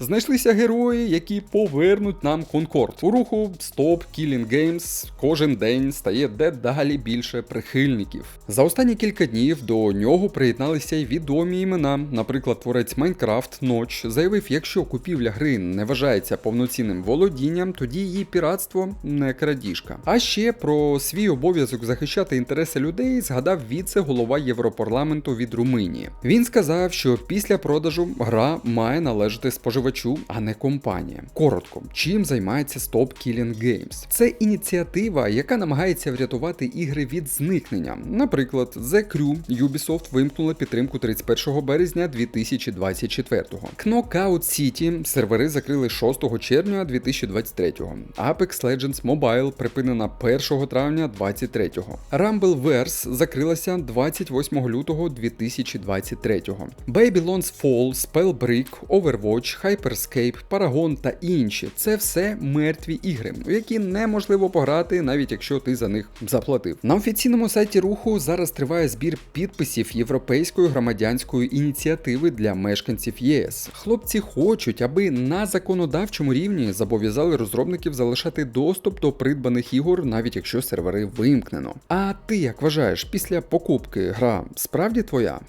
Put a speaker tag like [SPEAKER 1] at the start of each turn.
[SPEAKER 1] Знайшлися герої, які повернуть нам Конкорд. У руху Stop Killing Games кожен день стає дедалі більше прихильників. За останні кілька днів до нього приєдналися й відомі імена. Наприклад, творець Майнкрафт Ноч заявив, якщо купівля гри не вважається повноцінним володінням, тоді її піратство не крадіжка. А ще про свій обов'язок захищати інтереси людей згадав віце-голова Європарламенту від Румунії. Він сказав, що після продажу гра має належати споживачу, а не компанія. Коротко, чим займається Stop Killing Games? Це ініціатива, яка намагається врятувати ігри від зникнення. Наприклад, The Crew Ubisoft вимкнула підтримку 31 березня 2024-го. Knockout City сервери закрили 6 червня 2023-го. Apex Legends Mobile припинена 1 травня 2023-го. Rumbleverse закрилася 28 лютого 2023-го. Babylon's Fall, Spellbreak, Overwatch, Hyperscape, Paragon та інші це все мертві ігри, у які неможливо пограти, навіть якщо ти за них заплатив. На офіційному сайті руху зараз триває збір підписів Європейської громадянської ініціативи для мешканців ЄС. Хлопці хочуть, аби на законодавчому рівні зобов'язали розробників залишати доступ до придбаних ігор, навіть якщо сервери вимкнено. А ти як вважаєш, після покупки гра справді твоя?